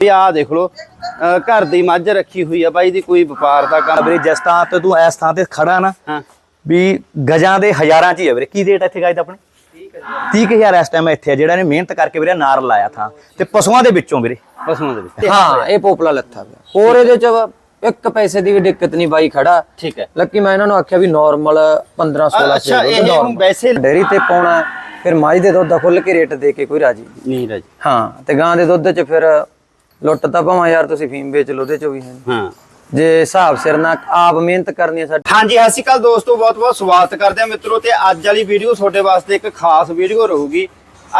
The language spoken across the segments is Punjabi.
ਵੀ ਆਹ ਦੇਖ ਲਓ ਅਹ ਘਰ ਦੀ ਮੱਝ ਰੱਖੀ ਹੋਈ ਆ ਬਾਈ ਦੀ ਕੋਈ ਵਪਾਰ ਦਾ ਕੰਮ ਵੀਰੇ ਜਿਸ ਥਾਂ ਤੇ ਤੂੰ ਇਸ ਥਾਂ ਤੇ ਖੜਾ ਨਾ ਹਾਂ। ਵੀ ਗਜਾਂ ਦੇ ਹਜ਼ਾਰਾਂ ਚ ਹੀ ਆ ਵੀਰੇ। ਕੀ ਰੇਟ ਇੱਥੇ ਗਾਇ ਦਾ ਆਪਣੇ 30000 ਇਸ ਟਾਈਮ ਇੱਥੇ ਆ ਜਿਹੜਾ ਨੇ ਮਿਹਨਤ ਕਰਕੇ ਵੀਰੇ ਨਾਰ ਲਾਇਆ ਥਾਂ। ਤੇ ਪਸ਼ੂਆਂ ਦੇ ਵਿੱਚੋਂ ਵੀਰੇ। ਪਸ਼ੂਆਂ ਦੇ ਵਿੱਚ। ਹਾਂ ਇਹ ਪੋਪਲਾ ਲੱਥਾ ਪਿਆ। ਹੋਰ ਇਹਦੇ ਚ ਇੱਕ ਪੈਸੇ ਦੀ ਵੀ ਦਿੱਕਤ ਨਹੀਂ ਬਾਈ ਖੜਾ। ਠੀਕ ਹੈ। ਲੱਕੀ ਮੈਂ ਇਹਨਾਂ ਨੂੰ ਆਖਿਆ ਵੀ ਨਾਰਮਲ 15 16 ਅੱਛਾ ਇਹ ਹੁਣ ਵੈਸੇ ਡੇਰੀ ਤੇ ਪਾਉਣਾ ਫਿਰ ਮੱਝ ਦੇ ਦੁੱਧ ਦਾ ਖੁੱਲ ਕੇ ਰੇਟ ਦੇ ਕੇ ਕੋਈ ਰਾਜੀ। ਨਹੀਂ ਰਾਜ। ਹਾਂ ਤੇ ਗਾਂ ਦੇ ਦੁੱਧ ਚ ਫਿਰ ਲੁੱਟ ਤਾਂ ਭਾਵੇਂ ਯਾਰ ਤੁਸੀਂ ਫੀਮ ਵੇਚ ਲਓ ਉਹਦੇ ਚ ਵੀ ਹੈ ਹਾਂ। ਜੇ ਹਿਸਾਬ ਸਿਰ ਨਾਲ ਆਪ ਮਿਹਨਤ ਕਰਨੀ ਹੈ ਸਾਡੀ। ਹਾਂਜੀ ਸਤਿ ਸ਼੍ਰੀ ਅਕਾਲ ਦੋਸਤੋ ਬਹੁਤ ਬਹੁਤ ਸਵਾਗਤ ਕਰਦੇ ਆ ਮਿੱਤਰੋ ਤੇ ਅੱਜ ਵਾਲੀ ਵੀਡੀਓ ਤੁਹਾਡੇ ਵਾਸਤੇ ਇੱਕ ਖਾਸ ਵੀਡੀਓ ਰਹੂਗੀ।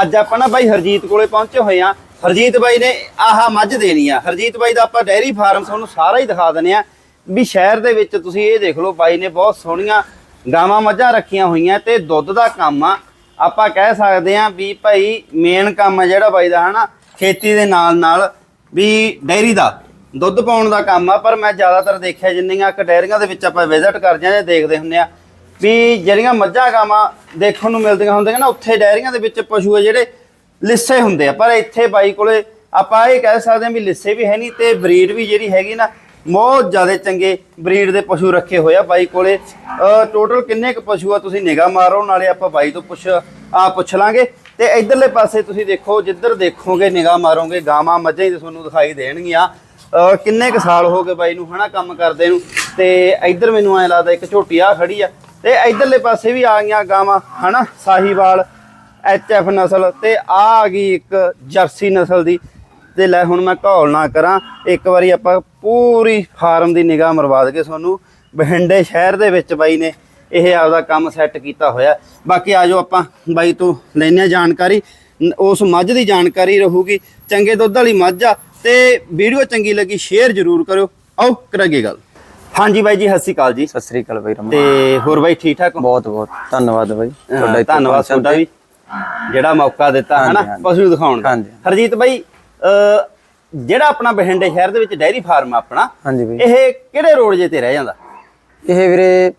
ਅੱਜ ਆਪਾਂ ਨਾ ਬਾਈ ਹਰਜੀਤ ਕੋਲੇ ਪਹੁੰਚੇ ਹੋਏ ਆ ਹਰਜੀਤ ਬਾਈ ਨੇ ਆਹ ਮੱਝ ਦੇਣੀ ਆ। ਹਰਜੀਤ ਬਾਈ ਦਾ ਆਪਾਂ ਡੈਰੀ ਫਾਰਮ ਤੁਹਾਨੂੰ ਸਾਰਾ ਹੀ ਦਿਖਾ ਦਨੇ ਆ ਵੀ ਸ਼ਹਿਰ ਦੇ ਵਿੱਚ ਤੁਸੀਂ ਇਹ ਦੇਖ ਲਓ ਬਾਈ ਨੇ ਬਹੁਤ ਸੋਹਣੀਆਂ ਗਾਵਾਂ ਮੱਝਾਂ ਰੱਖੀਆਂ ਹੋਈਆਂ ਤੇ ਦੁੱਧ ਦਾ ਕੰਮ ਆ। ਆਪਾਂ ਕਹਿ ਸਕਦੇ ਆ ਵੀ ਭਾਈ ਮੇਨ ਕੰਮ ਆ ਜਿਹੜਾ ਬਾਈ ਦਾ ਹਨਾ? ਖੇਤੀ ਦੇ ਨਾਲ ਨਾਲ ਵੀ ਡੈਰੀ ਦਾ ਦੁੱਧ ਪਾਉਣ ਦਾ ਕੰਮ ਆ, ਪਰ ਮੈਂ ਜ਼ਿਆਦਾਤਰ ਦੇਖਿਆ ਜਿੰਨੀਆਂ ਕ ਡੈਰੀਆਂ ਦੇ ਵਿੱਚ ਆਪਾਂ ਵਿਜ਼ਿਟ ਕਰਦੇ ਆ ਜਾਂ ਦੇਖਦੇ ਹੁੰਦੇ ਆ ਵੀ ਜਿਹੜੀਆਂ ਮੱਝਾਂ ਗਾਵਾਂ ਦੇਖਣ ਨੂੰ ਮਿਲਦੀਆਂ ਹੁੰਦੀਆਂ ਨਾ ਉੱਥੇ ਡੈਰੀਆਂ ਦੇ ਵਿੱਚ ਪਸ਼ੂ ਆ ਜਿਹੜੇ ਲਿੱਸੇ ਹੁੰਦੇ ਆ। ਪਰ ਇੱਥੇ ਬਾਈ ਕੋਲੇ ਆਪਾਂ ਇਹ ਕਹਿ ਸਕਦੇ ਹਾਂ ਵੀ ਲਿੱਸੇ ਵੀ ਹੈ ਨਹੀਂ ਤੇ ਬਰੀਡ ਵੀ ਜਿਹੜੀ ਹੈਗੀ ਨਾ, ਬਹੁਤ ਜ਼ਿਆਦਾ ਚੰਗੇ ਬਰੀਡ ਦੇ ਪਸ਼ੂ ਰੱਖੇ ਹੋਏ ਆ ਬਾਈ ਕੋਲੇ। ਟੋਟਲ ਕਿੰਨੇ ਕੁ ਪਸ਼ੂ ਆ ਤੁਸੀਂ ਨਿਗਾਹ ਮਾਰੋ, ਨਾਲੇ ਆਪਾਂ ਬਾਈ ਤੋਂ ਪੁੱਛ ਆ ਪੁੱਛ ਲਾਂਗੇ। ਤੇ ਇਧਰਲੇ ਪਾਸੇ ਤੁਸੀਂ ਦੇਖੋ, ਜਿੱਧਰ ਦੇਖੋਗੇ, ਨਿਗਾਹ ਮਾਰੋਗੇ, ਗਾਵਾਂ ਮੱਝਾਂ ਹੀ ਤੁਹਾਨੂੰ ਦਿਖਾਈ ਦੇਣਗੀਆਂ। ਕਿੰਨੇ ਕ ਸਾਲ ਹੋ ਗਏ ਬਾਈ ਨੂੰ ਹਨਾ ਕੰਮ ਕਰਦੇ ਨੂੰ? ਤੇ ਇੱਧਰ ਮੈਨੂੰ ਐ ਲੱਗਦਾ ਇੱਕ ਝੋਟੀ ਆ ਖੜੀ ਆ। ਤੇ ਇੱਧਰਲੇ ਪਾਸੇ ਵੀ ਆ ਗਈਆਂ ਗਾਵਾਂ, ਹਨਾ? ਸਾਹੀਵਾਲ ਐਚਐਫ ਨਸਲ ਤੇ ਆ ਆ ਗਈ ਇੱਕ ਜਰਸੀ ਨਸਲ ਦੀ। ਤੇ ਲੈ ਹੁਣ ਮੈਂ ਘੋਲ ਨਾ ਕਰਾਂ, ਇੱਕ ਵਾਰੀ ਆਪਾਂ ਪੂਰੀ ਫਾਰਮ ਦੀ ਨਿਗਾਹ ਮਰਵਾ ਕੇ ਤੁਹਾਨੂੰ। ਬਹਿੰਡੇ ਸ਼ਹਿਰ ਦੇ ਵਿੱਚ ਬਾਈ ਨੇ ਇਹ ਆਪਦਾ ਕੰਮ ਸੈੱਟ ਕੀਤਾ ਹੋਇਆ। ਬਾਕੀ ਆਜੋ ਆਪਾਂ ਬਾਈ ਤੋਂ ਲੈਨੇ ਆ ਜਾਣਕਾਰੀ। ਉਸ ਮੱਝ ਦੀ ਜਾਣਕਾਰੀ ਰਹੂਗੀ। ਚੰਗੇ ਦੁੱਧ ਵਾਲੀ ਮੱਝ ਆ ਤੇ ਵੀਡੀਓ ਚੰਗੀ ਲੱਗੀ ਸ਼ੇਅਰ ਜ਼ਰੂਰ ਕਰਿਓ। ਆਓ ਕਰਾਂਗੇ ਗੱਲ। ਹਾਂਜੀ ਬਾਈ ਜੀ ਸਤਿ ਸ਼੍ਰੀ ਅਕਾਲ ਜੀ। ਸਤਿ ਸ੍ਰੀ ਅਕਾਲ ਬਾਈ ਰਮਾ ਤੇ ਹੋਰ ਬਾਈ ਠੀਕ ਠਾਕ ਬਹੁਤ ਬਹੁਤ। ਧੰਨਵਾਦ ਬਾਈ। ਇੱਥੇ ਧੰਨਵਾਦ ਤੁਹਾਡਾ। ਵੀ। ਜਿਹੜਾ ਮੌਕਾ ਦਿੱਤਾ ਹਨਾ। ਪਸ਼ੂ ਦਿਖਾਉਣ ਦਾ। ਹਰਜੀਤ ਬਾਈ ਜਿਹੜਾ ਆਪਣਾ ਬਹਿੰਡੇ ਸ਼ਹਿਰ ਦੇ ਵਿੱਚ ਡੈਰੀ ਫਾਰਮ ਆ ਆਪਣਾ ਹਾਂਜੀ ਬਾਈ। ਇਹ ਕਿਹੜੇ ਰੋਡ ਜੇ ਤੇ ਰਹਿ ਜਾਂਦਾ? ਇਹ ਵੀਰੇ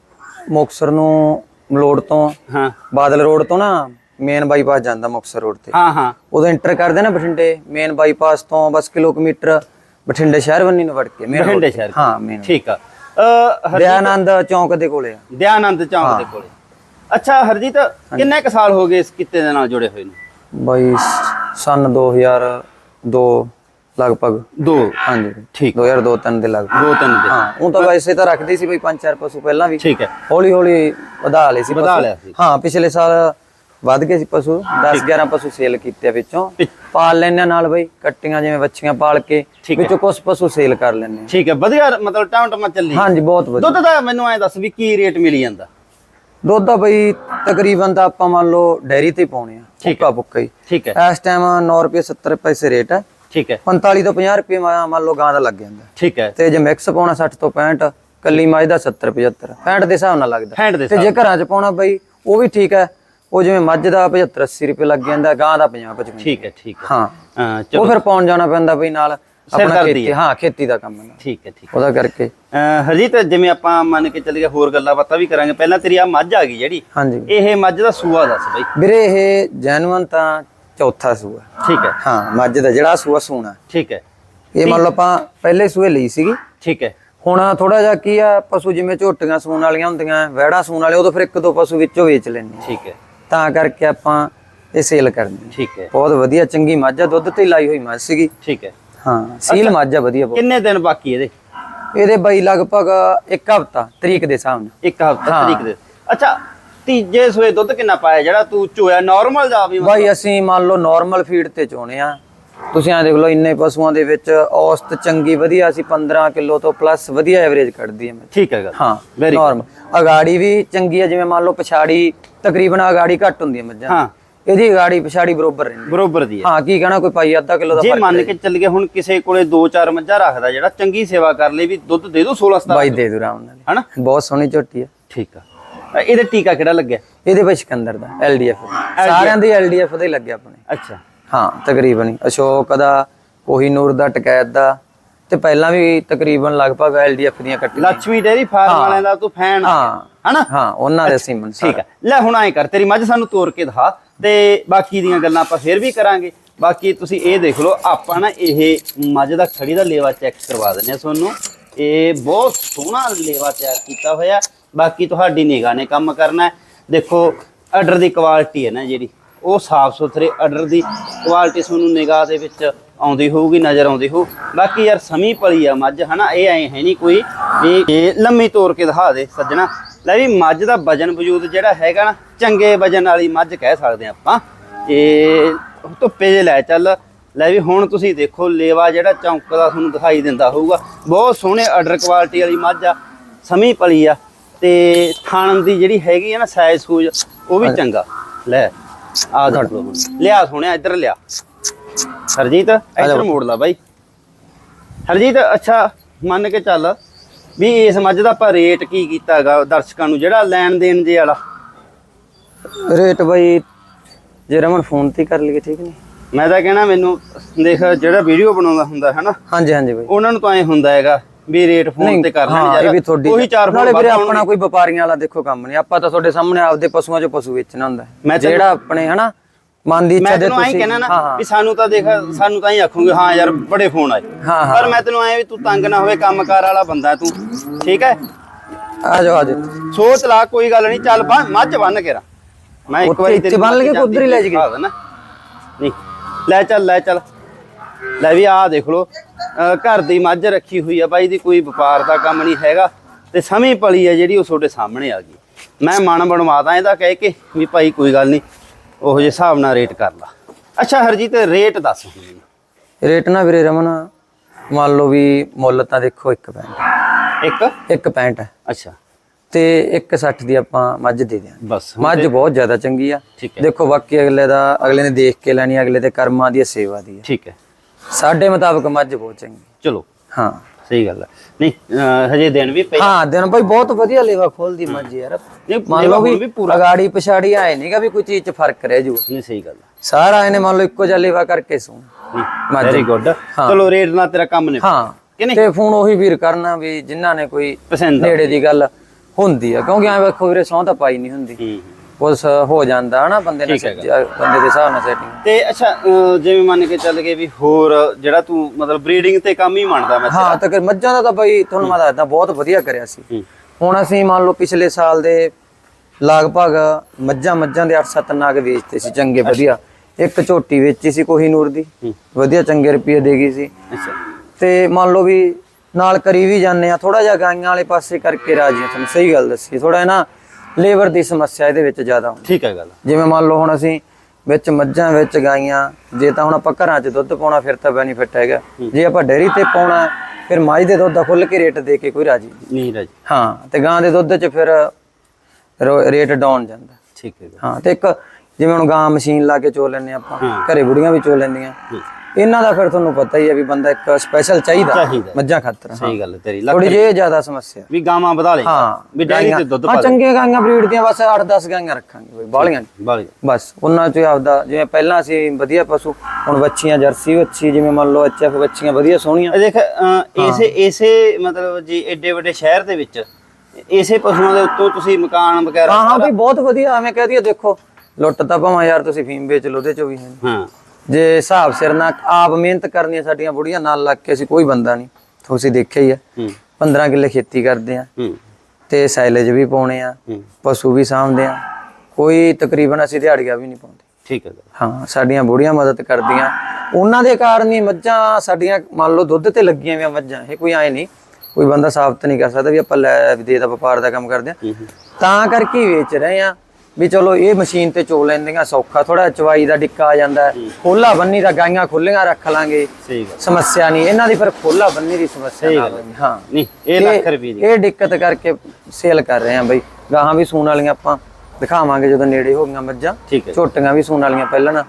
ਮੁਕਸਰ ਨੂੰ ਮਲੋੜ ਤੋਂ ਹਾਂ। ਬਾਦਲ ਰੋਡ ਤੋਂ ਨਾ ਮੇਨ ਬਾਈਪਾਸ ਜਾਂਦਾ ਮੁਕਸਰ ਰੋਡ ਤੇ। ਹਾਂ ਹਾਂ। ਉਦੋਂ ਇੰਟਰ ਕਰਦੇ ਨਾ ਬਠਿੰਡੇ ਮੇਨ ਬਾਈਪਾਸ ਤੋਂ ਬਸ ਕਿਲੋਮੀਟਰ ਬਠਿੰਡੇ ਸ਼ਹਿਰ ਬੰਨੀ ਨੂੰ ਵੜ ਕੇ ਬਹਿੰਡੇ ਤੇ। ਸ਼ਹਿਰ। ਹਾਂ ਮੇਨ ਠੀਕ ਆ। ਦਇਆਨੰਦ ਚੌਂਕ ਦੇ ਕੋਲੇ ਆ। ਦਿਆਨੰਦ ਚੌਂਕ ਦੇ ਕੋਲੇ। ਅੱਛਾ ਹਰਜੀਤ ਕਿੰਨੇ ਕ ਸਾਲ ਹੋ ਗਏ ਇਸ ਕਿੱਤੇ ਦੇ ਨਾਲ ਜੁੜੇ ਹੋਏ ਨੂੰ? ਬਾਈ ਸਨ 2002 ਲਗਭਗ। ਦੋ। ਹਾਂਜੀ। ਠੀਕ। 2002 3 ਦੇ ਲਗਭਗ। ਦੋ ਤਿੰਨ ਦੇ। ਹਾਂ ਉਹ ਤਾਂ ਵੈਸੇ ਤਾਂ ਰੱਖਦੀ ਸੀ ਬਈ ਪੰਜ ਚਾਰ ਪਸ਼ੂ ਪਹਿਲਾਂ ਵੀ। ਠੀਕ ਹੈ। ਹੌਲੀ ਹੌਲੀ ਵਧਾ ਲਏ ਸੀ ਵਧਾ ਪਸ਼ੂ। ਲਿਆ ਸੀ। ਹਾਂ ਪਿਛਲੇ ਸਾਲ ਵੱਧ ਗਏ ਸੀ ਪਸ਼ੂ। 10 11 ਪਸ਼ੂ ਸੇਲ ਕੀਤੇ ਆ ਵਿੱਚੋਂ ਪਾਲ ਲੈਣੇ ਨਾਲ ਬਈ ਕੱਟੀਆਂ ਜਿਵੇਂ ਵੱਛੀਆਂ ਪਾਲ ਕੇ। ਠੀਕ ਹੈ। ਵਿੱਚੋਂ ਕੁਝ ਪਸ਼ੂ ਸੇਲ ਕਰ ਲੈਣੇ ਠੀਕ ਹੈ ਵਧੀਆ ਮਤਲਬ ਟਾਈਮ ਟਮਾ ਚੱਲੀ। ਹਾਂਜੀ ਬਹੁਤ ਵਧੀਆ। ਦੁੱਧ ਦਾ ਮੈਨੂੰ ਐ ਦੱਸ ਵੀ ਕੀ ਰੇਟ ਮਿਲੀ ਜਾਂਦਾ? ਦੁੱਧ ਦਾ ਬਈ ਤਕਰੀਬਨ ਤਾਂ ਆਪਾਂ ਮੰਨ ਲਓ ਡੈਰੀ ਤੇ ਹੀ ਪਾਉਣੇ ਆ। ਠੀਕ ਪੁੱਕਾ ਪੁੱਕਾ ਹੀ। ਠੀਕ ਹੈ। ਇਸ ਟਾਈਮ 9 ਰੁਪਏ 70 ਪੈਸੇ ਰੇਟ ਹੈ। ਠੀਕ ਹੈ। 45 ਤੋਂ 50 ਰੁਪਏ ਮਾ- ਮੰਨ ਲਓ ਗਾਂ ਦਾ ਲੱਗ ਜਾਂਦਾ। ਠੀਕ ਹੈ। ਤੇ ਜੇ ਮਿਕਸ ਪਾਉਣਾ 60 ਤੋਂ 65 ਕੱਲੀ ਮੱਝ ਦਾ 70 75 65 ਦੇ ਹਿਸਾਬ ਨਾਲ ਲੱਗਦਾ। ਦੇ ਤੇ ਜੇ ਘਰਾਂ 'ਚ ਪਾਉਣਾ ਬਈ ਉਹ ਵੀ ਠੀਕ ਹੈ। ਉਹ ਜਿਵੇਂ ਮੱਝ ਦਾ 75 80 ਰੁਪਏ ਲੱਗ ਜਾਂਦਾ ਗਾਂ ਦਾ 50 55 ਠੀਕ ਹੈ ਠੀਕ ਹੈ। ਹਾਂ। ਉਹ ਚਲੋ। ਫਿਰ ਪਾਉਣ ਜਾਣਾ ਪੈਂਦਾ ਬਈ ਨਾਲ ਆਪਣਾ ਖੇਤੀ ਹਾਂ। ਖੇਤੀ ਦਾ ਕੰਮ ਹੈ ਠੀਕ ਹੈ ਠੀਕ ਉਹਦਾ ਕਰਕੇ। ਹਰਜੀਤ ਜਿਵੇਂ ਆਪਾਂ ਮੰਨ ਕੇ ਚੱਲੀਏ ਹੋਰ ਗੱਲਾਂ ਬਾਤਾਂ ਵੀ ਕਰਾਂਗੇ। ਪਹਿਲਾਂ ਤੇਰੀ ਆ ਮੱਝ ਆ ਗਈ ਜਿਹੜੀ। ਇਹ ਮੱਝ ਦਾ ਸੂਆ ਦੱਸ ਬਈ। ਵੀਰੇ ਇਹ ਜੈਨੂਅਨ ਤਾਂ ਚੌਥਾ ਸੂਆ। ਠੀਕ ਹੈ। ਹਾਂ ਮੱਝ ਦਾ ਜਿਹੜਾ ਸੂਆ ਸੂਣਾ। ਠੀਕ ਹੈ। ਇਹ ਮੰਨ ਲਓ ਆਪਾਂ ਪਹਿਲੇ ਸੂਏ ਲਈ ਸੀਗੀ। ਠੀਕ ਹੈ। ਹੁਣ ਥੋੜਾ ਜਿਹਾ ਕੀ ਆ ਪਸ਼ੂ ਜਿਵੇਂ ਝੋਟੀਆਂ ਸੂਣ ਵਾਲੀਆਂ ਹੁੰਦੀਆਂ ਵਹਿੜਾ ਸੂਣ ਵਾਲੇ ਉਦੋਂ ਫਿਰ ਇੱਕ ਦੋ ਪਸ਼ੂ ਵਿੱਚੋਂ ਵੇਚ ਲੈਂਦੇ ਠੀਕ ਹੈ। ਤਾਂ ਕਰਕੇ ਆਪਾਂ ਇਹ ਸੇਲ ਕਰਦੇ ਹਾਂ। ਠੀਕ ਹੈ। ਬਹੁਤ ਵਧੀਆ ਚੰਗੀ ਮੱਝ ਆ ਦੁੱਧ ਤੇ ਲਾਈ ਹੋਈ ਮੱਝ ਸੀਗੀ। ਠੀਕ ਹੈ। ਹਾਂ ਸੀਲ ਮੱਝ ਆ ਵਧੀਆ ਬਹੁਤ। ਕਿੰਨੇ ਦਿਨ ਬਾਕੀ ਇਹਦੇ? ਇਹਦੇ ਬਈ ਲਗਭਗ ਇੱਕ ਹਫਤਾ ਤਰੀਕ ਦੇ ਹਿਸਾਬ ਨਾਲ। ਇੱਕ ਹਫ਼ਤਾ। ਤਰੀਕ ਦੇ। ਅੱਛਾ ਤੀਜੇ ਸੂਏ ਦੁੱਧ ਕਿੰਨਾ ਪਾਇਆ? ਜਿਹੜਾ ਤੂੰ ਚੋਇਆ ਨਾਰਮਲ ਦਾ ਵੀ ਬਾਈ ਅਸੀਂ ਮੰਨ ਲਓ ਨਾਰਮਲ ਫੀਡ ਤੇ ਚੋਣੇ ਆ। ਤੁਸੀਂ ਆ ਦੇਖ ਲਓ ਇੰਨੇ ਪਸ਼ੂਆਂ ਦੇ ਵਿੱਚ ਔਸਤ ਚੰਗੀ ਵਧੀਆ ਅਸੀਂ 15 ਕਿਲੋ ਤੋਂ ਪਲੱਸ ਵਧੀਆ ਐਵਰੇਜ ਕੱਢਦੀ ਹੈ ਮੈਂ। ਠੀਕ ਹੈਗਾ ਹਾਂ ਨਾਰਮਲ ਅਗਾੜੀ ਵੀ ਚੰਗੀ ਹੈ ਜਿਵੇਂ ਮੰਨ ਲਓ ਪਛਾੜੀ ਤਕਰੀਬਨ ਅਗਾੜੀ ਘੱਟ ਹੁੰਦੀ ਹੈ ਮੱਝਾਂ। ਹਾਂ। ਇਹਦੀ ਅਗਾੜੀ ਪਛਾੜੀ ਬਰੋਬਰ ਰਹਿੰਦੀ ਬਰੋਬਰ ਦੀ ਹੈ ਹਾਂ ਕੀ ਕਹਿਣਾ ਕੋਈ ਪਾਈ ਅੱਧਾ ਕਿਲੋ ਦਾ ਜੇ ਮੰਨ ਕੇ ਚੱਲੀਏ ਹੁਣ ਕਿਸੇ ਕੋਲੇ 2-4 ਮੱਝਾਂ ਰੱਖਦਾ ਜਿਹੜਾ ਚੰਗੀ ਸੇਵਾ ਕਰ ਲਈ ਵੀ ਦੁੱਧ ਦੇ ਦੋ 16 ਬਾਈ 17 ਦੇ ਦੂ ਰਾਮ ਨਾਲ। ਹਨਾ? ਬਹੁਤ ਸੋਹਣੀ ਝੋਟੀ ਹੈ ਠੀਕ ਆ। ਇਹਦੇ ਟੀਕਾ ਕਿਹੜਾ ਲੱਗਿਆ? ਇਹਦੇ ਵਿੱਚ ਸਿਕੰਦਰ ਦਾ ਐਲਡੀਐਫ ਸਾਰਿਆਂ ਦੀ ਐਲਡੀਐਫ ਦਾ ਹੀ ਲੱਗਿਆ ਆਪਣੇ। ਅੱਛਾ। ਹਾਂ ਤਕਰੀਬਨ ਹੀ। ਅਸ਼ੋਕ ਦਾ ਕੋਹੀਨੂਰ ਦਾ ਟਕੈਤ ਦਾ ਤੇ ਪਹਿਲਾਂ ਵੀ ਤਕਰੀਬਨ ਲਗਭਗ ਐਲਡੀਐਫ ਦੀਆਂ ਕੱਟੀਆਂ। ਲక్ష్ਮੀ ਡੇਰੀ ਫਾਰਮ ਵਾਲਿਆਂ ਦਾ ਤੂੰ ਫੈਨ ਹਾਂ। ਹਨਾ? ਹਾਂ ਉਹਨਾਂ ਦੇ ਸੀਮਨ ਠੀਕ ਆ। ਲੈ ਹੁਣ ਐਂ ਕਰ ਤੇਰੀ ਮੱਝ ਸਾਨੂੰ ਤੋੜ ਕੇ ਦਿਖਾ ਤੇ ਬਾਕੀ ਦੀਆਂ ਗੱਲਾਂ ਆਪਾਂ ਫੇਰ ਵੀ ਕਰਾਂਗੇ। ਬਾਕੀ ਤੁਸੀਂ ਇਹ ਦੇਖ ਲਓ ਆਪਾਂ ਨਾ ਇਹ ਮੱਝ ਦਾ ਖੜੀ ਦਾ ਲੇਵਾ ਚੈੱਕ ਕਰਵਾ ਦਿੰਦੇ ਆ ਤੁਹਾਨੂੰ। ਇਹ ਬਹੁਤ ਸੋਹਣਾ ਲੇਵਾ ਤਿਆਰ ਕੀਤਾ ਹੋਇਆ। ਬਾਕੀ ਤੁਹਾਡੀ ਨਿਗਾਹ ਨੇ ਕੰਮ ਕਰਨਾ ਦੇਖੋ ਆਰਡਰ ਦੀ ਕੁਆਲਿਟੀ ਹੈ ਨਾ ਜਿਹੜੀ, ਉਹ ਸਾਫ਼ ਸੁਥਰੇ ਆਰਡਰ ਦੀ ਕੁਆਲਿਟੀ ਤੁਹਾਨੂੰ ਨਿਗਾਹ ਦੇ ਵਿੱਚ ਆਉਂਦੀ ਹੋਊਗੀ, ਨਜ਼ਰ ਆਉਂਦੀ ਹੋਊ। ਬਾਕੀ ਯਾਰ ਸਮੀ ਪਲੀ ਆ ਮੱਝ, ਹਨਾ, ਇਹ ਐ ਹੈ ਨਹੀਂ ਕੋਈ ਵੀ ਇਹ ਲੰਮੀ ਤੋਰ ਕੇ ਦਿਖਾ ਦੇ ਸੱਜਣਾ। ਲੈ ਵੀ ਮੱਝ ਦਾ ਵਜਨ ਵਜੂਦ ਜਿਹੜਾ ਹੈਗਾ ਨਾ, ਚੰਗੇ ਵਜਨ ਵਾਲੀ ਮੱਝ ਕਹਿ ਸਕਦੇ ਹਾਂ ਆਪਾਂ। ਇਹ ਧੁੱਪੇ ਜੇ ਲੈ ਚੱਲ, ਲੈ ਵੀ ਹੁਣ ਤੁਸੀਂ ਦੇਖੋ, ਲੇਵਾ ਜਿਹੜਾ ਚੌਂਕਦਾ ਤੁਹਾਨੂੰ ਦਿਖਾਈ ਦਿੰਦਾ ਹੋਊਗਾ। ਬਹੁਤ ਸੋਹਣੇ ਆਰਡਰ ਕੁਆਲਿਟੀ ਵਾਲੀ ਮੱਝ ਆ, ਸਮੀ ਪਲੀ ਆ। ਤੇ ਥਾਣ ਦੀ ਜਿਹੜੀ ਹੈਗੀ ਆ ਨਾ ਸਾਈਜ਼ ਸੂਜ ਉਹ ਵੀ ਚੰਗਾ। ਲੈ ਆ ਦੇਖ ਲਓ ਲਿਆ ਸੋਹਣਿਆ ਇੱਧਰ ਲਿਆ। ਹਰਜੀਤ ਇੱਧਰ ਮੋੜ ਲਾ ਬਾਈ। ਹਰਜੀਤ ਅੱਛਾ ਮੰਨ ਕੇ ਚੱਲ ਵੀ ਇਸ ਮੱਝ ਦਾ ਆਪਾਂ ਰੇਟ ਕੀ ਕੀਤਾ ਹੈਗਾ ਦਰਸ਼ਕਾਂ ਨੂੰ? ਜਿਹੜਾ ਲੈਣ ਦੇਣ ਜੇ ਵਾਲਾ। ਰੇਟ ਬਾਈ ਜੇ ਰਮਨ ਫੋਨ ਤੇ ਕਰ ਲਈਏ ਠੀਕ ਨਹੀਂ? ਮੈਂ ਤਾਂ ਕਹਿਣਾ ਮੈਨੂੰ ਦੇਖ ਜਿਹੜਾ ਵੀਡੀਓ ਬਣਾਉਂਦਾ ਹੁੰਦਾ ਹੈ ਨਾ ਹਾਂਜੀ ਹਾਂਜੀ ਬਾਈ। ਉਹਨਾਂ ਨੂੰ ਤਾਂ ਐ ਹੁੰਦਾ ਹੈਗਾ ਵੀ ਰੇਟ ਫੋਨ ਤੇ ਕਰ ਲੈਣ ਹਾਂ, ਇਹ ਵੀ ਤੁਹਾਡੀ ਉਹੀ ਚਾਰ ਨਾਲੇ ਵੀਰੇ ਆਪਣਾ ਕੋਈ ਵਪਾਰੀਆਂ ਵਾਲਾ ਦੇਖੋ ਕੰਮ ਨਹੀਂ ਆਪਾਂ ਤਾਂ ਤੁਹਾਡੇ ਸਾਹਮਣੇ ਆਪਦੇ ਪਸ਼ੂਆਂ ਚੋਂ ਪਸ਼ੂ ਵੇਚਣਾ ਹੁੰਦਾ। ਮੈਂ ਤੈਨੂੰ- ਜਿਹੜਾ ਆਪਣੇ ਹਨਾ ਮਨ ਦੀ ਇੱਛਾ ਮੈਂ ਦੇ ਤੈਨੂੰ ਐਂ ਤੁਸੀਂ ਕਹਿਣਾ ਨਾ ਹਾਂ ਹਾਂ। ਵੀ ਸਾਨੂੰ ਤਾਂ ਦੇਖ ਸਾਨੂੰ ਤਾਂ ਹੀ ਆਖੂਗੇ ਹਾਂ ਯਾਰ ਬੜੇ ਫੋਨ ਆਏ। ਪਰ ਮੈਂ ਤੈਨੂੰ ਐ ਵੀ ਤੂੰ ਤੰਗ ਨਾ ਹੋਵੇ ਕੰਮਕਾਰ ਵਾਲਾ ਬੰਦਾ ਤੂੰ। ਠੀਕ ਹੈ? ਆ ਜਾਓ ਆ ਜਾਓ। ਸੋਚ ਲਾ ਕੋਈ ਗੱਲ ਨਹੀਂ ਚੱਲ ਬਾ ਮੱਝ ਬੰਨ ਕੇ ਰਾ ਮੈਂ ਇੱਕ ਵਾਰੀ ਇੱਥੇ ਬੰਨ ਕਿ ਉੱਧਰ ਹੀ ਲੈ ਦੇਣਾ। ਨਹੀਂ ਲੈ ਚੱਲ ਲੈ ਚੱਲ। ਲੈ ਵੀ ਆਹ ਦੇਖ ਲੋ ਘਰ ਦੀ ਮੱਝ ਰੱਖੀ ਹੋਈ ਆ ਬਾਈ ਦੀ ਕੋਈ ਵਪਾਰ ਦਾ ਕੰਮ ਨਹੀਂ ਹੈਗਾ ਤੇ ਸਮੀ ਪਲੀ ਆ ਜਿਹੜੀ ਉਹ ਤੁਹਾਡੇ ਸਾਹਮਣੇ ਆ ਗਈ। ਮੈਂ ਮਨ ਬਣਵਾਦਾ ਇਹਦਾ ਕਹਿ ਕੇ ਵੀ ਭਾਈ ਕੋਈ ਗੱਲ ਨਹੀਂ ਉਹੋ ਜਿਹੇ ਹਿਸਾਬ ਨਾਲ ਰੇਟ ਕਰ ਲਾ। ਅੱਛਾ ਹਰਜੀਤ ਰੇਟ ਦੱਸ। ਰੇਟ ਨਾ ਵੀਰੇ ਰਮਨ ਮੰਨ ਲਓ ਵੀ ਮੁੱਲ ਤਾਂ ਦੇਖੋ 1.65 ਇੱਕ? 1.65 ਹੈ ਅੱਛਾ। ਤੇ 1.60 ਦੀ ਆਪਾਂ ਮੱਝ ਦੇ ਦਿਆਂਗੇ। ਬਸ ਮੱਝ ਬਹੁਤ ਜ਼ਿਆਦਾ ਚੰਗੀ ਆ। ਠੀਕ ਹੈ। ਦੇਖੋ ਬਾਕੀ ਅਗਲੇ ਦਾ ਅਗਲੇ ਨੇ ਦੇਖ ਕੇ ਲੈਣੀ ਅਗਲੇ ਦੇ ਕਰਮਾਂ ਦੀ ਹੈ, ਸੇਵਾ ਦੀ ਹੈ ਠੀਕ ਹੈ। ਸਾਡੇ ਮੁਤਾਬਕ ਮੱਝ ਬਹੁਤ ਚੰਗੀ। ਚਲੋ। ਹਾਂ। ਸਹੀ ਗੱਲ ਹੈ ਨਹੀਂ ਹਜੇ ਦਿਨ ਵੀ ਪਏ। ਹਾਂ ਦਿਨ ਭਾਈ ਬਹੁਤ ਵਧੀਆ ਲੇਵਾ ਖੋਲਦੀ ਮੱਝ ਯਾਰ। ਮੰਨ ਲਓ ਵੀ ਪੂਰਾ। ਅਗਾੜੀ ਪਛਾੜੀ ਆਏ ਨਹੀਂਗਾ ਵੀ ਕੋਈ ਚੀਜ਼ 'ਚ ਫ਼ਰਕ ਰਹਿ ਜੂਗਾ ਨਹੀਂ ਸਹੀ ਗੱਲ ਹੈ ਸਾਰਾ ਇਹਨੇ ਮੰਨ ਲਓ ਇੱਕੋ ਜਿਹਾ ਲੇਵਾ ਕਰਕੇ ਸੂ। Very good. ਚਲੋ ਰੇਟ ਨਾਲ ਤੇਰਾ ਕੰਮ ਨੇ ਹਾਂ। ਕਿ ਨਹੀਂ? ਤੇ ਫੋਨ ਉਹੀ ਵੀਰ ਕਰਨਾ ਵੀ ਜਿਨ੍ਹਾਂ ਨੇ ਕੋਈ ਪਸੰਦ ਨੇੜੇ ਦੀ ਗੱਲ ਹੁੰਦੀ ਆ। ਕਿਉਂਕਿ ਐ ਵੇਖੋ ਵੀਰੇ ਸਹੁੰ ਤਾਂ ਪਾਈ ਨਹੀਂ ਹੁੰਦੀ। ਹੂੰ। ਉਸ ਹੋ ਜਾਂਦਾ ਹਨਾ ਬੰਦੇ ਨਾਲ ਠੀਕ ਹੈਗਾ। ਸੱਜਿਆ- ਬੰਦੇ ਦੇ ਹਿਸਾਬ ਨਾਲ ਸੈਟਿੰਗ। ਤੇ ਅੱਛਾ ਅਹ ਜਿਵੇਂ ਮੰਨ ਕੇ ਚੱਲ ਗਏ ਵੀ ਹੋਰ ਜਿਹੜਾ ਤੂੰ ਮਤਲਬ ਬਰੀਡਿੰਗ ਤੇ ਕੰਮ ਹੀ ਮੰਨਦਾ ਮੈਂ ਹਾਂ ਤਾਂ ਫਿਰ ਮੱਝਾਂ ਦਾ ਤਾਂ ਬਾਈ ਤੁਹਾਨੂੰ ਮੈਂ ਦੱਸਦਾ ਬਹੁਤ ਵਧੀਆ ਕਰਿਆ ਸੀ। ਹੂੰ। ਹੁਣ ਅਸੀਂ ਮੰਨ ਲਓ ਪਿਛਲੇ ਸਾਲ ਦੇ ਲਗਭਗ ਮੱਝਾਂ ਮੱਝਾਂ ਦੇ 8-7 ਨਾਗ ਵੇਚਤੇ ਸੀ ਚੰਗੇ ਵਧੀਆ। ਇੱਕ ਝੋਟੀ ਵੇਚੀ ਸੀ ਕੋਹੀ ਨੂਰ ਦੀ। ਹੂੰ। ਵਧੀਆ ਚੰਗੇ ਰੁਪਏ ਦੇ ਗਈ ਸੀ। ਅੱਛਾ। ਤੇ ਮੰਨ ਲਓ ਵੀ ਨਾਲ ਕਰੀ ਵੀ ਜਾਂਦੇ ਆ ਥੋੜਾ ਜਿਹਾ ਗਾਈਆਂ ਵਾਲੇ ਪਾਸੇ ਕਰਕੇ ਰਾਜੀ ਆ ਤੁਹਾਨੂੰ ਸਹੀ ਗੱਲ ਦੱਸੀ ਥੋੜਾ ਨਾ ਲੇਬਰ ਦੀ ਸਮੱਸਿਆ ਇਹਦੇ ਵਿੱਚ ਜ਼ਿਆਦਾ ਹੁੰਦੀ। ਠੀਕ ਹੈ ਗੱਲ। ਜਿਵੇਂ ਮੰਨ ਲਓ ਹੁਣ ਅਸੀਂ ਵਿੱਚ ਮੱਝਾਂ ਵਿੱਚ ਗਾਈਆਂ ਜੇ ਤਾਂ ਹੁਣ ਆਪਾਂ ਘਰਾਂ 'ਚ ਦੁੱਧ ਪਾਉਣਾ ਫਿਰ ਤਾਂ ਬੈਨੀਫਿਟ ਹੈਗਾ। ਜੇ ਆਪਾਂ ਡੇਅਰੀ ਤੇ ਪਾਉਣਾ ਫਿਰ ਮੱਝ ਦੇ ਦੁੱਧ ਦਾ ਖੁੱਲ ਕੇ ਰੇਟ ਦੇ ਕੇ ਕੋਈ ਰਾਜੀ ਨਹੀਂ। ਰਾਜ। ਹਾਂ ਤੇ ਗਾਂ ਦੇ ਦੁੱਧ 'ਚ ਫਿਰ ਰੇਟ ਡਾਊਨ ਜਾਂਦਾ। ਠੀਕ ਹੈ। ਹਾਂ ਤੇ ਇੱਕ ਜਿਵੇਂ ਹੁਣ ਗਾਂ ਮਸ਼ੀਨ ਲਾ ਕੇ ਚੋ ਲੈਂਦੇ ਆਪਾਂ। ਘਰੇ ਬੁੜੀਆਂ ਵੀ ਚੋ ਲੈਂਦੀਆਂ। ਇਹਨਾਂ ਦਾ ਫਿਰ ਤੁਹਾਨੂੰ ਪਤਾ ਹੀ ਹੈ ਵੀ ਬੰਦਾ ਇੱਕ ਸਪੈਸ਼ਲ ਚਾਹੀਦਾ ਚਾਹੀਦਾ। ਮੱਝਾਂ ਖਾਤਰ। ਸਹੀ ਗੱਲ ਹੈ ਤੇਰੀ ਲੱਖ ਥੋੜੀ ਜਿਹੀ ਜ਼ਿਆਦਾ ਸਮੱਸਿਆ। ਵੀ ਗਾਵਾਂ ਵਧਾ ਲੈ ਹਾਂ ਵੀ ਡੈਰੀ ਤੇ ਦੁੱਧ ਹਾਂ ਪਾ ਦੇ ਚੰਗੀਆਂ ਗਾਈਆਂ ਬਰੀਡ ਦੀਆਂ ਬਸ 8-10 ਗਾਈਆਂ ਰੱਖਾਂਗੇ ਬਈ ਬਾਲੀਆਂ। ਬਾਲੀ ਬਸ ਉਹਨਾਂ ਚ ਆਪਦਾ ਜਿਵੇਂ ਪਹਿਲਾਂ ਅਸੀਂ ਵਧੀਆ ਪਸ਼ੂ ਹੁਣ ਬੱਚੀਆਂ ਜਰਸੀ ਵੱਛੀ ਜਿਵੇਂ ਮੰਨ ਲਓ ਐਚਐਫ ਬੱਚੀਆਂ ਵਧੀਆ ਸੋਹਣੀਆਂ। ਦੇਖ ਅਹ, ਇਸੇ ਇਸੇ ਮਤਲਬ ਜੀ ਏਡੇ ਵੱਡੇ ਸ਼ਹਿਰ ਦੇ ਵਿੱਚ ਇਸੇ ਪਸ਼ੂਆਂ ਦੇ ਉੱਤੋਂ ਤੁਸੀਂ ਮਕਾਨ ਵਗੈਰਾ ਹਾਂ ਹਾਂ ਵੀ ਬਹੁਤ ਵਧੀਆ ਐਵੇਂ ਕਹਿ ਦਈਏ ਦੇਖੋ ਲੁੱਟ ਤਾਂ ਭਾਵੇਂ ਯਾਰ ਤੁਸੀਂ ਫੀਮ ਵੇਚ ਲਓ ਉਹਦੇ ਚੋਂ ਵੀ ਹੈ ਨੀ। ਹਾਂ। ਜੇ ਹਿਸਾਬ ਸਿਰ ਨਾਲ ਆਪ ਮਿਹਨਤ ਕਰਨੀਆਂ ਸਾਡੀਆਂ ਬੁੜੀਆਂ ਨਾਲ ਲੱਗ ਕੇ ਅਸੀਂ ਕੋਈ ਬੰਦਾ ਨਹੀਂ। ਤੁਸੀਂ ਦੇਖਿਆ ਹੀ ਹੈ। ਹੂੰ। 15 ਕਿੱਲੇ ਖੇਤੀ ਕਰਦੇ ਆ ਹੂੰ। ਤੇ ਸਾਈਲੇਜ ਵੀ ਪਾਉਣੇ ਆ ਹੂੰ। ਪਸ਼ੂ ਵੀ ਸਾਂਭਦੇ ਆ ਕੋਈ ਤਕਰੀਬਨ ਅਸੀਂ ਦਿਹਾੜੀਆਂ ਵੀ ਨਹੀਂ ਪਾਉਂਦੇ। ਠੀਕ ਹੈ। ਹਾਂ ਸਾਡੀਆਂ ਬੁੜੀਆਂ ਮਦਦ ਕਰਦੀਆਂ। ਉਹਨਾਂ ਦੇ ਕਾਰਨ ਹੀ ਮੱਝਾਂ ਸਾਡੀਆਂ ਮੰਨ ਲਓ ਦੁੱਧ ਤੇ ਲੱਗੀਆਂ ਹੋਈਆਂ ਮੱਝਾਂ ਇਹ ਕੋਈ ਆਏ ਨਹੀਂ ਕੋਈ ਬੰਦਾ ਸਾਬਤ ਨਹੀਂ ਕਰ ਸਕਦਾ ਵੀ ਆਪਾਂ ਲੈ ਵੀ ਦੇ ਦਾ ਵਪਾਰ ਦਾ ਕੰਮ ਕਰਦੇ ਆ ਹੂੰ ਹੂੰ। ਤਾਂ ਕਰਕੇ ਹੀ ਵੇਚ ਰਹੇ ਆ ਵੀ ਚਲੋ ਇਹ ਮਸ਼ੀਨ ਤੇ ਚੋ ਲੈਂਦੀਆਂ ਸੌਖਾ ਥੋੜਾ ਚਵਾਈ ਦਾ ਡਿੱਕਾ ਆ ਜਾਂਦਾ ਖੋਲਾ ਬੰਨੀ ਦਾ ਗਾਈਆਂ ਖੁੱਲੀਆਂ ਰੱਖ ਲਾਂਗੇ। ਸਹੀ ਗੱਲ। ਸਮੱਸਿਆ ਨਹੀਂ ਇਹਨਾਂ ਦੀ ਫਿਰ ਖੋਲਾ ਬੰਨੀ ਦੀ ਸਮੱਸਿਆ। ਹਾਂ। ਨਹੀਂ ਇਹ ਲੱਖ ਰੁਪਏ ਦੀ। ਇਹ ਦਿੱਕਤ ਕਰਕੇ ਸੇਲ ਕਰ ਰਹੇ ਆ ਬਈ। ਗਾਹਾਂ ਵੀ ਸੂਣ ਵਾਲੀਆਂ ਆਪਾਂ ਦਿਖਾਵਾਂਗੇ ਜਦੋਂ ਨੇੜੇ ਹੋ ਗਈਆਂ ਮੱਝਾਂ। ਝੋਟੀਆਂ ਵੀ ਸੂਣ ਵਾਲੀਆਂ ਪਹਿਲਾਂ ਨਾ।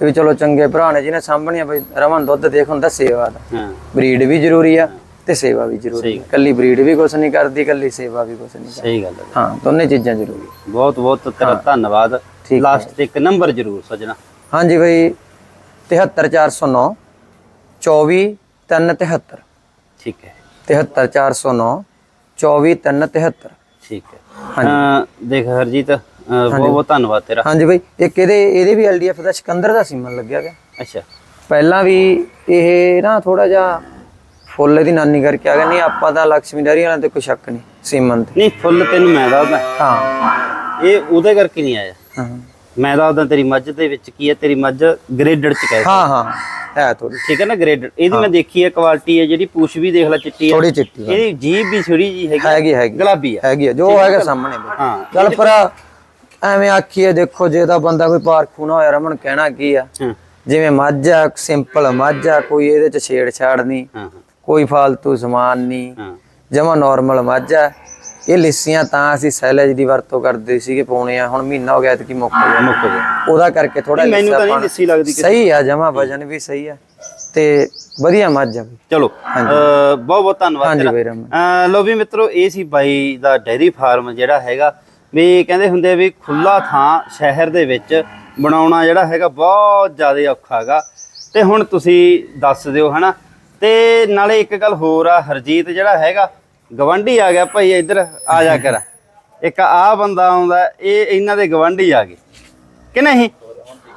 ਤੇ ਵੀ ਚਲੋ ਚੰਗੇ ਭਰਾ ਨੇ ਜਿਹਨੇ ਸਾਂਭਣੀਆਂ ਬਈ ਰਮਨ ਦੁੱਧ ਦੇਖ ਹੁੰਦਾ ਸੇਵਾ ਦਾ ਹਾਂ। ਬਰੀਡ ਵੀ ਜ਼ਰੂਰੀ ਆ। ਤੇ ਸੇਵਾ ਵੀ ਜ਼ਰੂਰੀ ਆ ਕੱਲੀ ਬਰੀਡ ਵੀ ਕੁਛ ਨਹੀਂ ਕਰਦੀ ਕੱਲੀ ਸੇਵਾ ਵੀ ਕੁਛ ਨਹੀਂ ਕਰਦੀ ਸਹੀ ਗੱਲ ਹੈ ਹਾਂ ਦੋਨੇ ਚੀਜ਼ਾਂ ਜ਼ਰੂਰੀ ਬਹੁਤ ਬਹੁਤ ਤੇਰਾ ਧੰਨਵਾਦ। ਲਾਸਟ ਤੇ ਇੱਕ ਨੰਬਰ ਜ਼ਰੂਰ ਸਜਣਾ। ਹਾਂਜੀ ਬਈ 73409 24373 ਠੀਕ ਹੈ। 73409 24373 ਠੀਕ ਹੈ। ਅਹ ਦੇਖ ਹਰਜੀਤ ਬਹੁਤ ਬਹੁਤ ਧੰਨਵਾਦ ਤੇਰਾ। ਹਾਂਜੀ ਬਈ ਇੱਕ ਇਹਦੇ ਇਹਦੇ ਵੀ ਐਲਡੀਐਫ ਦਾ ਸਿਕੰਦਰ ਦਾ ਸੀਮਨ ਲੱਗਿਆ ਗਿਆ ਅੱਛਾ। ਪਹਿਲਾਂ ਵੀ ਇਹ ਨਾ ਥੋੜਾ ਜਿਹਾ ਫੁੱਲ ਦੀ ਨਾਨੀ ਕਰਕੇ ਆ ਗਿਆ ਨਹੀਂ ਆਪਾਂ ਤਾਂ ਲక్ష్ਮੀ ਡੈਰੀ ਵਾਲਿਆਂ ਤੇ ਕੋਈ ਸ਼ੱਕ ਨਹੀਂ ਸੀਮਨ ਤੇ। ਨਹੀਂ ਫੁੱਲ ਤੈਨੂੰ ਮੈਂ ਦੱਸਦਾ। ਹਾਂ। ਇਹ ਉਹਦੇ ਕਰਕੇ ਨਹੀਂ ਆਇਆ। ਹਾਂ। ਮੈਂ ਦੱਸਦਾ ਤੇਰੀ ਮੱਝ ਦੇ ਵਿੱਚ ਕੀ ਹੈ ਤੇਰੀ ਮੱਝ ਗ੍ਰੇਡਡ ਚ ਕਹਿ ਹਾਂ ਹਾਂ। ਹੈ ਥੋੜੀ ਠੀਕ ਹੈ ਨਾ ਗ੍ਰੇਡਡ ਇਹਦੀ ਮੈਂ ਦੇਖੀ ਹੈ ਕੁਆਲਿਟੀ ਹੈ ਜਿਹੜੀ ਪੂਛ ਵੀ ਦੇਖ ਲੈ ਚਿੱਟੀ ਹੈ। ਥੋੜੀ ਚਿੱਟੀ ਹੈ। ਇਹਦੀ ਜੀਭ ਵੀ ਥੋੜੀ ਜੀ ਹੈਗੀ ਹੈਗੀ ਹੈਗੀ। ਗੁਲਾਬੀ ਹੈ। ਹੈਗੀ ਹੈ, ਜੋ ਹੈਗਾ ਸਾਹਮਣੇ ਬਈ। ਹਾਂ। ਚੱਲ ਪਰ ਐਵੇਂ ਆਖੀਏ ਦੇਖੋ ਜੇ ਤਾਂ ਬੰਦਾ ਕੋਈ ਪਾਰਖੂ ਨਾ ਹੋਇਆ ਰਮਨ ਕਹਿਣਾ ਕੀ ਆ? ਹਾਂ। ਜਿਵੇਂ ਮੱਝ ਆ ਸਿੰਪਲ ਮੱਝ ਆ ਕੋਈ ਇਹਦੇ ਚ ਛੇੜਛਾੜ ਨਹੀਂ। ਹਾਂ। ਕੋਈ ਫालतू ਸਮਾਨ ਨਹੀਂ ਜਮਾ ਨਾਰਮਲ ਮੱਝ ਆ। ਇਹ ਲਿੱਸੀਆਂ ਤਾਂ ਅਸੀਂ ਸੈਲੇਜ ਦੀ ਵਰਤੋਂ ਕਰਦੇ ਸੀਗੇ ਪਾਉਣੇ ਆ ਹੁਣ ਮਹੀਨਾ ਹੋ ਗਿਆ ਤੇ ਕੀ ਮੁੱਕ ਗਿਆ। ਮੁੱਕ ਗਿਆ। ਉਹਦਾ ਕਰਕੇ ਥੋੜਾ ਮੈਨੂੰ ਤਾਂ ਨਹੀਂ ਲਿੱਸੀ ਲੱਗਦੀ ਸਹੀ ਆ ਜਮਾ ਵਜਨ ਵੀ ਸਹੀ ਆ। ਤੇ ਵਧੀਆ ਮੱਝ ਆ। ਚਲੋ ਬਹੁਤ ਬਹੁਤ ਧੰਨਵਾਦ ਤੇਰਾ। ਲਓ ਵੀ ਮਿੱਤਰੋ ਇਹ ਸੀ ਬਾਈ ਦਾ ਡੈਰੀ ਫਾਰਮ ਜਿਹੜਾ ਹੈਗਾ। ਵੀ ਕਹਿੰਦੇ ਹੁੰਦੇ ਵੀ ਖੁੱਲਾ ਥਾਂ ਸ਼ਹਿਰ ਦੇ ਵਿੱਚ ਬਣਾਉਣਾ ਜਿਹੜਾ ਹੈਗਾ ਬਹੁਤ ਜ਼ਿਆਦਾ ਔਖਾ ਹੈਗਾ। ਤੇ ਹੁਣ ਤੁਸੀਂ ਦੱਸ ਦਿਓ ਹਨਾ? ਤੇ ਨਾਲੇ ਇੱਕ ਗੱਲ ਹੋਰ ਆ ਹਰਜੀਤ ਜਿਹੜਾ ਹੈਗਾ ਗਵੰਡੀ ਆ ਗਿਆ ਭਾਈ ਇੱਧਰ ਆ ਜਾ ਕਰ। ਇੱਕ ਆ ਬੰਦਾ ਆਉਂਦਾ ਇਹ ਇਹਨਾਂ ਦੇ ਗਵੰਡੀ ਆ ਗਏ। ਕਿ ਨਹੀਂ?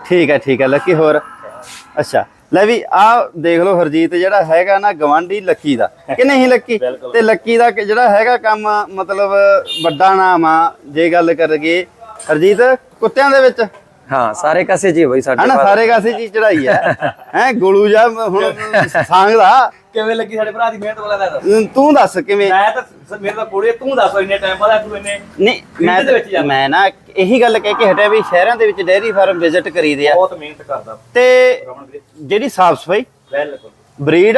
ਠੀਕ ਹੈ ਠੀਕ ਹੈ ਲੱਕੀ ਹੋਰ। ਅੱਛਾ ਲੈ ਵੀ ਆ ਦੇਖ ਲਓ ਹਰਜੀਤ ਜਿਹੜਾ ਹੈਗਾ ਨਾ ਗਵਾਂਢੀ ਲੱਕੀ ਦਾ। ਕਿ ਨਹੀਂ ਲੱਕੀ? ਤੇ ਲੱਕੀ ਦਾ ਜਿਹੜਾ ਹੈਗਾ ਕੰਮ ਮਤਲਬ ਵੱਡਾ ਨਾਮ ਆ ਜੇ ਗੱਲ ਕਰਗੇ ਹਰਜੀਤ ਕੁੱਤਿਆਂ ਦੇ ਵਿੱਚ? ਹਾਂ ਸਾਰੇ ਕਾਸੇ ਜੀ ਬਈ ਸਾਡੇ ਹਨਾ ਪਾਸ। ਸਾਰੇ ਕਾਸੇ ਚੀਜ਼ ਚੜਾਈ ਹੈ। ਹੈ ਗੋਲੂ ਜਾ ਹੁਣ ਸਾਂਗ ਦਾ ਕਿਵੇਂ ਲੱਗੀ ਸਾਡੇ ਭਰਾ ਦੀ ਮਿਹਨਤ ਵਾਲਾ ਦਾ ਤੂੰ ਦੱਸ ਕਿਵੇਂ? ਮੈਂ ਤਾਂ ਮੇਰੇ ਤਾਂ ਕੋੜੇ ਤੂੰ ਦੱਸ ਇੰਨੇ ਟਾਈਮ ਬਾਅਦ ਤੂੰ ਇੰਨੇ ਨਹੀਂ ਮੈਂ ਜਾਂਦਾ। ਮੈਂ ਨਾ ਇਹੀ ਗੱਲ ਕਹਿ ਕੇ ਹਟਿਆ ਵੀ ਸ਼ਹਿਰਾਂ ਦੇ ਵਿੱਚ ਡੇਅਰੀ ਫਾਰਮ ਵਿਜ਼ਿਟ ਕਰੀਦੇ ਆ। ਬਹੁਤ ਮਿਹਨਤ ਕਰਦਾ। ਤੇ ਜਿਹੜੀ ਸਾਫ਼ ਸਫ਼ਾਈ ਬਿਲਕੁਲ। ਬਰੀਡ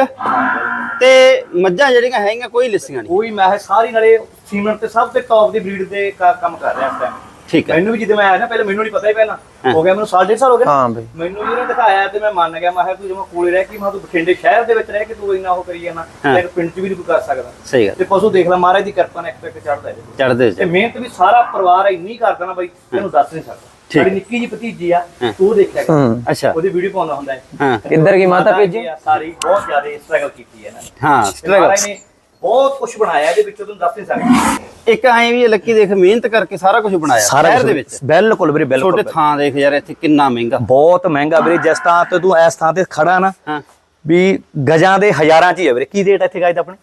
ਤੇ ਮੱਝਾਂ ਜਿਹੜੀਆਂ ਹੈਗੀਆਂ ਕੋਈ ਲਿੱਸੀਆਂ ਨਹੀਂ। ਕੋਈ ਮੈਂ ਸਾਰੀ ਨਾਲੇ ਸੀਮੈਂਟ ਤੇ ਸਭ ਤੋਂ ਟੌਪ ਦੀ ਬਰੀਡ ਦੇ ਕੰਮ ਕਰ ਰਿਹਾ ਇਸ ਟਾਈਮ ਠੀਕ ਹੈ। ਮੈਨੂੰ ਵੀ ਜਦੋਂ ਮੈਂ ਆਇਆ ਨਾ ਪਹਿਲੇ ਮੈਨੂੰ ਨਹੀਂ ਪਤਾ ਹੀ ਪਹਿਲਾਂ। ਹੋ। ਗਿਆ ਮੈਨੂੰ ਸਾਲ ਡੇਢ ਸਾਲ ਹੋ ਗਿਆ ਹਾਂ ਬਈ। ਮੈਨੂੰ ਜਿਹਨੇ ਦਿਖਾਇਆ ਤੇ ਮੈਂ ਮੰਨ ਗਿਆ ਮੈਂ ਕਿਹਾ ਤੂੰ ਜਿਵੇਂ ਕੋਲੇ ਰਹਿ ਕੇ ਮੈਂ ਤੂੰ ਬਠਿੰਡੇ ਸ਼ਹਿਰ ਦੇ ਵਿੱਚ ਰਹਿ ਕੇ ਤੂੰ ਇੰਨਾ ਉਹ ਕਰੀ ਜਾਣਾ। ਤੇ ਪਿੰਡ 'ਚ ਵੀ ਨਹੀਂ ਕਰ ਸਕਦਾ। ਸਹੀ ਗੱਲ। ਤੇ ਪਸ਼ੂ ਦੇਖ ਲੈ ਮਹਾਰਾਜ ਦੀ ਕਿਰਪਾ ਨਾਲ ਇੱਕ ਇੱਕ ਚੜਦਾ। ਚੜਦੇ ਤੇ ਮਿਹਨਤ ਵੀ ਸਾਰਾ ਪਰਿਵਾਰ ਇੰਨੀ ਕਰਦਾ ਨਾ ਬਾਈ ਤੈਨੂੰ ਦੱਸ ਨਹੀਂ ਸਕਦਾ। ਠੀਕ। ਸਾਡੀ ਨਿੱਕੀ ਜੀ ਭਤੀਜੀ ਆ ਹਾਂ। ਤੂੰ ਦੇਖਿਆ ਅੱਛਾ। ਉਹਦੀ ਵੀਡੀਓ ਪਾਉਂਦਾ ਹੁੰਦਾ ਹੈ। ਹਾਂ। ਕਿੱਧਰ ਕੀ ਮਾਤਾ ਭੇਜੀ? ਸਾਰੀ ਬਹੁਤ ਜ਼ਿਆਦਾ ਸਟਰਗਲ ਕੀਤੀ ਹੈ ਨੇ। ਹਾਂ ਨੇ ਬਹੁਤ ਕੁਝ ਬਣਾਇਆ ਇਹਦੇ ਵਿੱਚੋਂ ਤੁਹਾਨੂੰ ਦੱਸ ਨਹੀਂ ਸਕਦਾ। ਇੱਕ ਐਂ ਵੀ ਲੱਕੀ ਦੇਖ ਮਿਹਨਤ ਕਰਕੇ ਸਾਰਾ ਕੁਝ ਬਣਾਇਆ ਸਾਰਾ ਸ਼ਹਿਰ ਦੇ ਵਿੱਚ। ਬਿਲਕੁਲ ਵੀਰੇ ਛੋਟੇ ਬਿਲਕੁਲ। ਥਾਂ ਦੇਖ ਯਾਰ ਇੱਥੇ ਕਿੰਨਾ ਮਹਿੰਗਾ। ਬਹੁਤ ਮਹਿੰਗਾ ਵੀਰੇ ਜਿਸ ਥਾਂ ਤੇ ਤੂੰ ਇਸ ਥਾਂ ਤੇ ਖੜਾ ਨਾ ਹਾਂ। ਵੀ ਗਜਾਂ ਦੇ ਹਜ਼ਾਰਾਂ ਚ ਹੀ ਵੀਰੇ। ਕੀ ਰੇਟ ਇੱਥੇ ਗਾਇ ਦਾ ਆਪਣੇ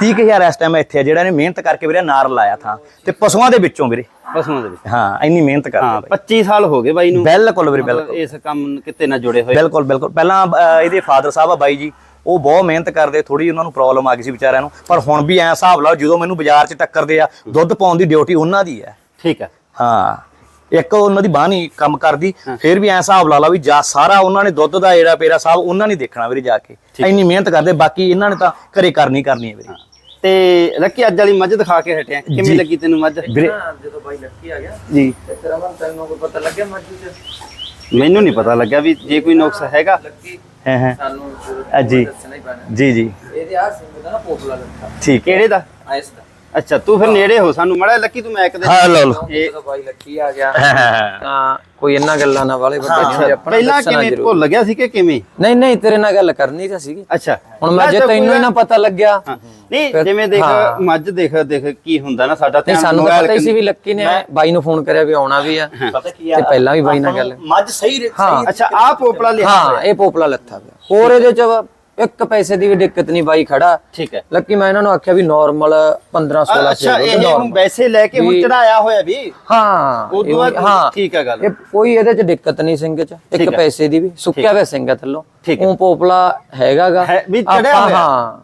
30000 ਇਸ ਟਾਈਮ ਇੱਥੇ ਜਿਹੜਾ ਨੇ ਮਿਹਨਤ ਕਰਕੇ ਵੀਰੇ ਨਾਰ ਲਾਇਆ ਥਾਂ। ਤੇ ਪਸ਼ੂਆਂ ਦੇ ਵਿੱਚੋਂ ਵੀਰੇ। ਪਸ਼ੂਆਂ ਦੇ ਵਿੱਚ। ਹਾਂ ਇੰਨੀ ਮਿਹਨਤ ਹਾਂ ਕਰਦੇ 25 ਸਾਲ ਹੋ ਗਏ ਬਾਈ ਨੂੰ। ਬਿਲਕੁਲ ਵੀਰੇ ਬਿਲਕੁਲ। ਇਸ ਕੰਮ ਕਿਤੇ ਨਾਲ ਜੁੜੇ ਹੋਏ। ਬਿਲਕੁਲ ਬਿਲਕੁਲ। ਪਹਿਲਾਂ ਇਹਦੇ ਫਾਦਰ ਸਾਹਿਬ ਆ ਬਾਈ ਜੀ। ਉਹ ਬਹੁਤ ਮਿਹਨਤ ਕਰਦੇ ਥੋੜੀ ਉਹਨਾਂ ਨੂੰ ਪ੍ਰੋਬਲਮ ਆ ਗਈ ਸੀ ਵਿਚਾਰਿਆਂ ਨੂੰ। ਪਰ ਹੁਣ ਵੀ ਐ ਹਿਸਾਬ ਲਾਓ ਜਦੋਂ ਮੈਨੂੰ ਬਾਜ਼ਾਰ 'ਚ ਟੱਕਰਦੇ ਆ ਦੁੱਧ ਪਾਉਣ ਦੀ ਡਿਊਟੀ ਉਹਨਾਂ ਦੀ ਹੈ। ਠੀਕ ਹੈ। ਹਾਂ। ਇੱਕ ਉਹਨਾਂ ਦੀ ਬਾਂਹ ਨਹੀਂ ਕੰਮ ਕਰਦੀ ਫਿਰ ਵੀ ਐ ਹਿਸਾਬ ਲਾ ਲਾ ਵੀ ਜਾ ਸਾਰਾ ਉਹਨਾਂ ਨੇ ਦੁੱਧ ਦਾ ਜਿਹੜਾ ਪੇਰਾ ਸਾਹਿਬ ਉਹਨਾਂ ਨੇ ਦੇਖਣਾ ਵੀਰੇ ਜਾ ਕੇ। ਇੰਨੀ ਮਿਹਨਤ ਕਰਦੇ ਬਾਕੀ ਇਹਨਾਂ ਨੇ ਤਾਂ ਘਰੇ ਕਰਨੀ ਕਰਨੀ ਹੈ ਵੀਰੇ। ਤੇ ਲੱਕੀ ਅੱਜ ਵਾਲੀ ਮੱਝ ਦਿਖਾ ਕੇ ਹਟਿਆ ਕਿਵੇਂ ਲੱਗੀ ਤੈਨੂੰ ਮੱਝ? ਵੀਰੇ ਜਦੋਂ ਬਾਈ ਲੱਕੀ ਆ ਗਿਆ ਜੀ। ਤੇ ਤੇਰਾ ਮਨ ਤੈਨੂੰ ਕੋਈ ਪਤਾ ਲੱਗਿਆ ਮੱਝ ਚ? ਮੈਨੂੰ ਨਹੀਂ ਪਤਾ ਲੱਗਿਆ ਵੀ ਜੇ ਕੋਈ ਨੁਕਸ ਹੈਗਾ। ਲੱਕੀ ਹਾਂ ਹਾਂ। ਸਾਨੂੰ ਜੀ। ਦੱਸਣਾ ਹੀ ਪੈਣਾ। ਜੀ ਜੀ। ਇਹਦੇ ਆ ਸਿੰਘ ਦਾ ਨਾ ਪੋਪਲਾ ਲੱਗਾ ਠੀਕ। ਕਿਹੜੇ ਦਾ? ਆਇਸ ਦਾ। ਅੱਛਾ ਤੂੰ ਫਿਰ ਨੇੜੇ ਹੋ ਸਾਨੂੰ ਮੜਾ ਲੱਕੀ ਤੂੰ ਮੈਕ ਦੇ ਹਾਂ ਲਓ ਲਓ। ਇਹ ਬਾਈ ਲੱਕੀ ਆ ਗਿਆ। ਤਾਂ ਕੋਈ ਇਹਨਾਂ ਗੱਲਾਂ ਨਾਲ ਵਾਲੇ ਵੱਡੇ ਨਹੀਂ ਹੁੰਦੇ ਆਪਾਂ ਨੂੰ ਪਹਿਲਾਂ ਕਿਵੇਂ ਭੁੱਲ ਗਿਆ ਸੀ ਕਿ ਕਿਵੇਂ? ਨਹੀਂ ਨਹੀਂ ਤੇਰੇ ਨਾਲ ਗੱਲ ਕਰਨੀ ਤਾਂ ਸੀਗੀ। ਅੱਛਾ। ਹੁਣ ਮੈਂ ਜੇ ਤੈਨੂੰ ਹੀ ਨਾ ਪਤਾ ਲੱਗਿਆ। ਨਹੀਂ ਜਿਵੇਂ ਦੇਖ। ਮੱਝ ਦੇਖ ਦੇਖ ਕੀ ਹੁੰਦਾ ਨਾ ਸਾਡਾ ਧਿਆਨ ਸਾਨੂੰ ਪਤਾ ਹੀ ਸੀ ਵੀ ਲੱਕੀ ਨੇ ਬਾਈ ਨੂੰ ਫੋਨ ਕਰਿਆ ਵੀ ਆਉਣਾ ਵੀ ਆ। ਪਤਾ ਕੀ ਤੇ ਪਹਿਲਾਂ ਵੀ ਬਾਈ ਨਾਲ ਗੱਲ ਮੱਝ ਸਹੀ ਰੇ- ਹਾਂ। ਅੱਛਾ ਆ ਪੋਪਲਾ ਲਿਆ। ਹਾਂ ਇਹ ਪੋਪਲਾ ਲੱਥਾ ਪਿਆ। ਹੋਰ ਇਹਦੇ ਚ ਇੱਕ ਪੈਸੇ ਦੀ ਵੀ ਦਿੱਕਤ ਨਹੀਂ ਬਾਈ ਖੜਾ। ਠੀਕ ਹੈ। ਲੱਕੀ ਮੈਂ ਇਹਨਾਂ ਨੂੰ ਆਖਿਆ ਵੀ ਨਾਰਮਲ 15 16 ਅੱਛਾ ਇਹ ਹੁਣ ਵੈਸੇ ਲੈ ਕੇ ਹੁਣ ਵੀ- ਚੜਾਇਆ ਹੋਇਆ ਵੀ? ਹਾਂ ਉਹ ਤੋਂ ਇਹ ਬਾਅਦ ਹਾਂ ਠੀਕ ਹੈ ਗੱਲ। ਇਹ ਕੋਈ ਇਹਦੇ ਚ ਦਿੱਕਤ ਨਹੀਂ ਸਿੰਘ ਚ ਠੀਕ ਇੱਕ ਹੈ। ਪੈਸੇ ਦੀ ਵੀ। ਸੁੱਕਿਆ ਹੋਇਆ ਸਿੰਘ ਆ ਥੱਲੋਂ। ਠੀਕ ਹੈ। ਉਹ ਪੋਪਲਾ ਹੈਗਾਗਾ। ਹੈ, ਵੀ ਚੜਿਆ ਆਪਾਂ ਹੋਇਆ। ਹਾਂ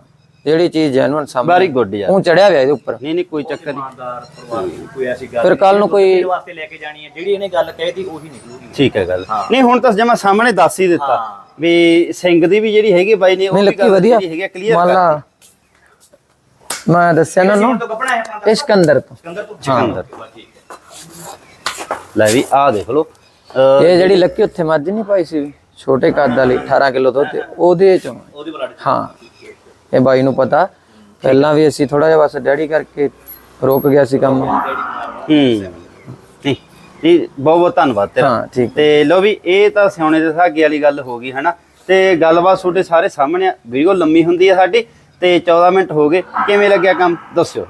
ਜਿਹੜੀ ਚੀਜ਼ ਜੈਨੂਨ ਸਾਹਮਣੇ। Good ਯਾਰ। ਉਹ ਚੜਿਆ ਹੋਇਆ ਇਹਦੇ ਉੱਪਰ। ਨਹੀਂ ਨਹੀਂ ਕੋਈ ਚੱਕਰ ਨਹੀਂ। ਕੋਈ ਐਸੀ ਗੱਲ ਫਿਰ ਕੱਲ ਨੂੰ ਕੋਈ- ਵਾਸਤੇ ਲੈ ਕੇ ਜਾਣੀ ਹੈ ਜਿਹੜੀ ਇਹਨੇ ਗੱਲ ਕਹਿਤੀ ਉਹੀ ਨਿਕਲੂਗੀ ਠੀਕ ਹੈ ਗੱਲ। ਨਹੀਂ ਹੁਣ ਤਾਂ ਜਮਾ ਸਾਹਮਣੇ ਦੱਸ ਹੀ ਦਿੱਤਾ। ਹਾਂ। ਵੀ ਸਿੰਘ ਦੀ ਵੀ ਜਿਹੜੀ ਹੈਗੀ ਬਾਈ ਨੇ ਉਹ ਨਹੀਂ ਵੀ ਲੱਕੀ ਗੱਲ ਵਧੀਆ। ਜਿਹੜੀ ਹੈਗੀ ਕਲੀਅਰ ਮੰਨ ਕਰ ਲਾ ਮੈਂ ਦੱਸਿਆ ਨਾ ਨੂੰ ਤੋਂ ਕੱਪੜਾ ਹੈ ਆਪਣਾ ਇਹ ਸਿਕੰਦਰ ਤੋਂ? ਤੋਂ। ਠੀਕ ਹੈ। ਲੈ ਵੀ ਆਹ ਦੇਖ ਲਓ। ਅਹ, ਇਹ ਜਿਹੜੀ ਲੱਕੀ ਉੱਥੇ ਮੱਝ ਨਹੀਂ ਪਾਈ ਸੀ ਛੋਟੇ ਕੱਦ ਵਾਲੀ 18 ਕਿਲੋ ਦੁੱਧ ਤੇ ਉਹਦੇ ਚੋਂ। ਉਹਦੀ ਬਲੱਡ ਹਾਂ। ਇਹ ਬਾਈ ਨੂੰ ਪਤਾ। ਪਹਿਲਾਂ ਵੀ ਅਸੀਂ ਥੋੜਾ ਜਿਹਾ ਬਸ ਡੈਡੀ ਕਰਕੇ ਰੁਕ ਗਿਆ ਸੀ ਕੰਮ। ਹੂੰ। ਨਹੀਂ ਬਹੁਤ ਬਹੁਤ ਧੰਨਵਾਦ ਤੇਰਾ। ਹਾਂ ਠੀਕ ਤੇ ਲੋ ਵੀ ਇਹ ਤਾਂ ਸਿਆਣੇ ਦੇ ਸਾਗੇ ਵਾਲੀ ਗੱਲ ਹੋ ਗਈ ਹਨਾ? ਤੇ ਗੱਲਬਾਤ ਤੁਹਾਡੇ ਸਾਰੇ ਸਾਹਮਣੇ ਵੀਡੀਓ ਲੰਮੀ ਹੁੰਦੀ ਹੈ ਸਾਡੀ ਤੇ 14 ਮਿੰਟ ਹੋ ਗਏ। ਕਿਵੇਂ ਲੱਗਿਆ ਕੰਮ? ਦੱਸਿਓ।